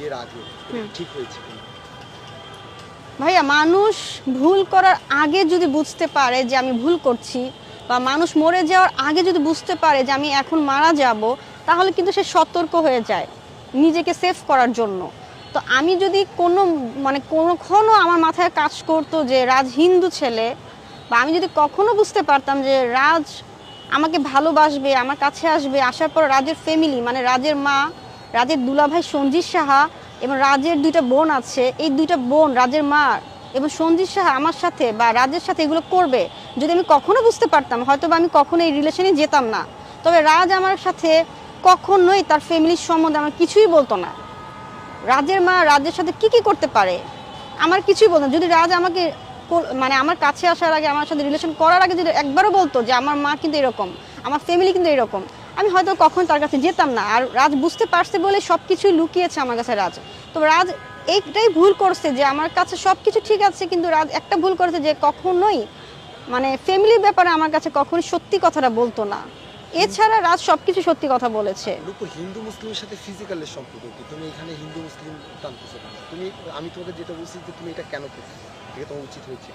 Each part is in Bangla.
বিয়ের আগে। ঠিক হয়েছে ভাইয়া মানুষ ভুল করার আগে যদি বুঝতে পারে যে আমি ভুল করছি বা মানুষ মরে যাওয়ার আগে যদি বুঝতে পারে যে আমি এখন মারা যাব তাহলে কিন্তু সে সতর্ক হয়ে যায় নিজেকে সেফ করার জন্য। তো আমি যদি কোনো মানে কোনোক্ষণও আমার মাথায় কাজ করতো যে রাজ হিন্দু ছেলে বা আমি যদি কখনো বুঝতে পারতাম যে রাজ আমাকে ভালোবাসবে আমার কাছে আসবে আসার পর রাজের ফ্যামিলি মানে রাজের মা রাজের দুলাভাই সঞ্জিত সাহা এবং রাজের দুইটা বোন আছে। এই দুইটা বোন, রাজের মা এবং সঞ্জিত সাহা আমার সাথে বা রাজের সাথে এগুলো করবে, যদি আমি কখনো বুঝতে পারতাম হয়তো বা আমি কখনো এই রিলেশনে যেতাম না। তবে রাজ আমার সাথে কখনোই তার ফ্যামিলির সম্বন্ধে আমার কিছুই বলতো না। রাজের মা রাজের সাথে কি কি করতে পারে, আমার কিছুই বলতো যদি রাজ আমাকে মানে আমার কাছে আসার আগে, আমার সাথে রিলেশন করার আগে যদি একবারও বলতো যে আমার মা কিন্তু এরকম, আমার ফ্যামিলি কিন্তু এরকম আমি হয়তো কখন তার কাছে যেতাম না। আর রাজ বুঝতে পারছে বলে সব কিছুই লুকিয়েছে আমার কাছে রাজ। তো রাজ এইটাই ভুল করছে যে আমার কাছে সব কিছু ঠিক আছে কিন্তু রাজ একটা ভুল করেছে যে কখনোই মানে ফ্যামিলির ব্যাপারে আমার কাছে কখনোই সত্যি কথাটা বলতো না। এছাড়া রাজ সব কিছু সত্যি কথা বলেছে। রূপু হিন্দু মুসলিমের সাথে ফিজিক্যালের সম্পর্ক কি? তুমি এখানে হিন্দু মুসলিম টানতেছো? তুমি আমি তোমাকে যেটা বলছি যে তুমি এটা কেন করছ? এটা তোমার উচিত হয়েছে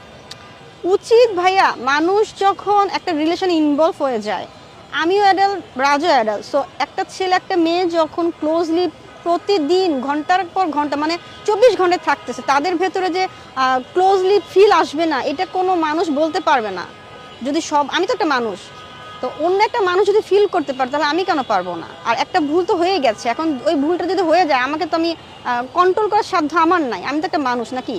উচিত ভাইয়া মানুষ যখন একটা রিলেশন ইনভলভ হয়ে যায় আমিও অ্যাডাল্ট রাজও অ্যাডাল্ট সো একটা ছেলে, একটা মেয়ে যখন ক্লোজলি প্রতিদিন, ঘণ্টার পর ঘণ্টা মানে চব্বিশ ঘণ্টা থাকতেছে, তাদের ভেতরে যে ক্লোজলি ফিল আসবে না, এটা কোনো মানুষ বলতে পারবে না। যদি সব, আমি তো একটা মানুষ, তো অন্য একটা মানুষ যদি ফিল করতে পারে, তাহলে আমি কেন পারব না? আর একটা ভুল তো হয়ে গেছে, এখন ওই ভুলটা যদি হয়ে যায়, আমাকে তো আমি কন্ট্রোল করার সাধ্য আমার নাই, আমি তো একটা মানুষ, নাকি?